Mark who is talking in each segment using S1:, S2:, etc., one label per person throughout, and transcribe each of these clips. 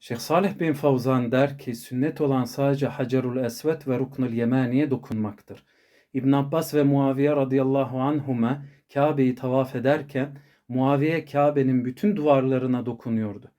S1: Şeyh Salih bin Favzan der ki sünnet olan sadece Hacerul Esvet ve Ruknul Yemani'ye dokunmaktır. İbn Abbas ve Muaviye radıyallahu anhuma Kabe'yi tavaf ederken Muaviye Kabe'nin bütün duvarlarına dokunuyordu.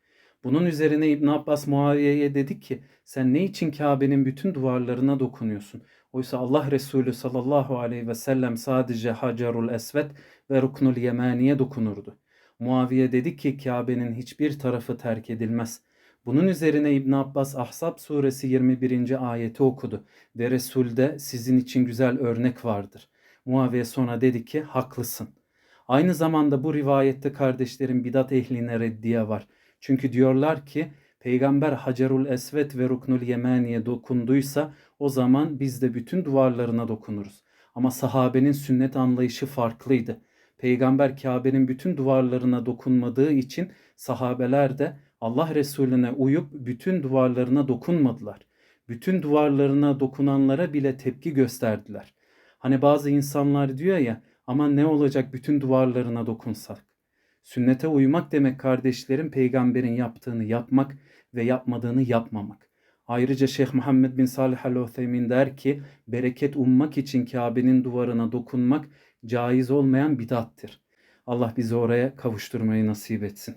S1: Bunun üzerine İbn Abbas Muaviye'ye dedi ki sen ne için Kabe'nin bütün duvarlarına dokunuyorsun? Oysa Allah Resulü sallallahu aleyhi ve sellem sadece Hacerul Esvet ve Ruknul Yemani'ye dokunurdu. Muaviye dedi ki Kabe'nin hiçbir tarafı terk edilmez. Bunun üzerine İbn Abbas Ahzab suresi 21. ayeti okudu ve Resul'de sizin için güzel örnek vardır. Muaviye sonra dedi ki haklısın. Aynı zamanda bu rivayette kardeşlerin bidat ehline reddiye var. Çünkü diyorlar ki Peygamber Hacerul Esvet ve Ruknul Yemani'ye dokunduysa o zaman biz de bütün duvarlarına dokunuruz. Ama sahabenin sünnet anlayışı farklıydı. Peygamber Kabe'nin bütün duvarlarına dokunmadığı için sahabeler de Allah Resulüne uyup bütün duvarlarına dokunmadılar. Bütün duvarlarına dokunanlara bile tepki gösterdiler. Hani bazı insanlar diyor ya ama ne olacak bütün duvarlarına dokunsak. Sünnete uymak demek kardeşlerim peygamberin yaptığını yapmak ve yapmadığını yapmamak. Ayrıca Şeyh Muhammed bin Salih al-Uthaymin der ki bereket ummak için Kabe'nin duvarına dokunmak caiz olmayan bidattır. Allah bizi oraya kavuşturmayı nasip etsin.